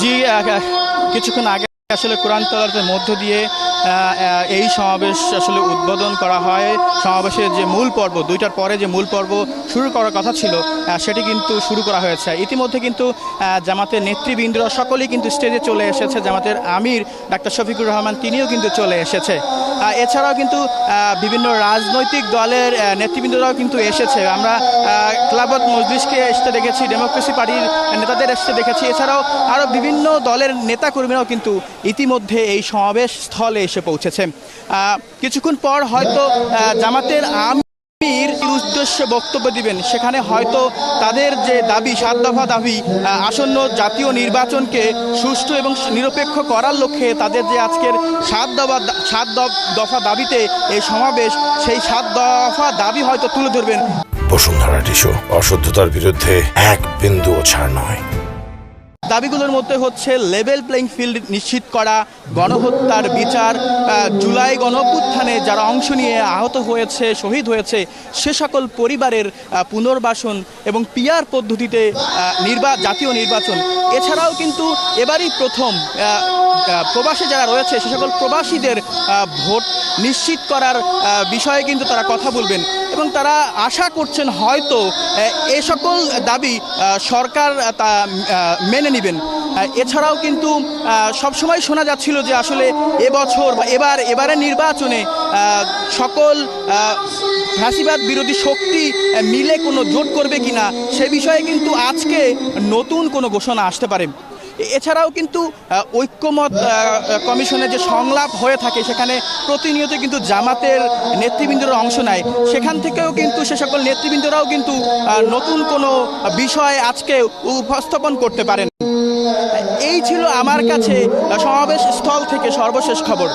জি কিছুক্ষণ আগে আসলে কোরআন তলার মধ্য দিয়ে এই সমাবেশ আসলে উদ্বোধন করা হয়। সমাবেশের যে মূল পর্ব, দুইটার পরে যে মূল পর্ব শুরু করার কথা ছিল সেটি কিন্তু শুরু করা হয়েছে। ইতিমধ্যে কিন্তু জামাতের নেতৃবৃন্দরা সকলেই কিন্তু স্টেজে চলে এসেছে। জামাতের আমির ডাক্তার শফিকুর রহমান, তিনিও কিন্তু চলে এসেছে। এছাড়াও কিন্তু বিভিন্ন রাজনৈতিক দলের নেতৃবৃন্দরাও কিন্তু এসেছে। আমরা ক্লাবত মজলিসকে আসতে দেখেছি ডেমোক্রেসি পার্টির নেতাদের আসতে দেখেছি। এছাড়াও আরও বিভিন্ন দলের নেতাকর্মীরাও কিন্তু ইতিমধ্যে এই সমাবেশ স্থলে এসে পৌঁছেছে। কিছুক্ষণ পর হয়তো জামাতের আমির উদ্দেশ্যে বক্তব্য দিবেন। সেখানে হয়তো তাদের যে দাবি, সাত দফা দাবি আসন্ন জাতীয় নির্বাচনকে সুষ্ঠু এবং নিরপেক্ষ করার লক্ষ্যে তাদের যে আজকের সাত দফা সাত দফা দাবিতে এই সমাবেশ, সেই সাত দফা দাবি হয়তো তুলে ধরবেন। বসুন্ধরা টিস্যু, অশুদ্ধতার বিরুদ্ধে এক বিন্দুও ছাড় নয়। দাবিগুলোর মধ্যে হচ্ছে লেভেল প্লেইং ফিল্ড নিশ্চিত করা, গণহত্যার বিচার জুলাই গণপুত্থানে যারা অংশ নিয়ে আহত হয়েছে, শহীদ হয়েছে, সে সকল পরিবারের পুনর্বাসন এবং পিয়ার পদ্ধতিতে নির্বা, জাতীয় নির্বাচন। এছাড়াও কিন্তু এবারই প্রথম প্রবাসী যারা রয়েছে, সে সকল প্রবাসীদের ভোট নিশ্চিত করার বিষয়ে কিন্তু তারা কথা বলবেন। এবং তারা আশা করছেন হয়তো, এ সকল দাবি সরকার তা মেনে নেবেন। এছাড়াও কিন্তু সবসময় শোনা যাচ্ছিল যে আসলে এবছর বা এবার, এবারের নির্বাচনে সকল ফ্যাসিবাদ বিরোধী শক্তি মিলে কোনো জোট করবে কিনা, সে বিষয়ে কিন্তু আজকে নতুন কোনো ঘোষণা আসতে পারে। এছাড়াও কিন্তু ঐক্যমত কমিশনের যে সংলাপ হয়ে থাকে, সেখানে প্রতিনিয়ত কিন্তু জামাতের নেতৃবৃন্দরা অংশ নেয়। সেখান থেকেও কিন্তু সে সকল নেতৃবৃন্দরাও কিন্তু নতুন কোনো বিষয় আজকে উপস্থাপন করতে পারেন। এই ছিল আমার কাছে সমাবেশ স্থল থেকে সর্বশেষ খবর।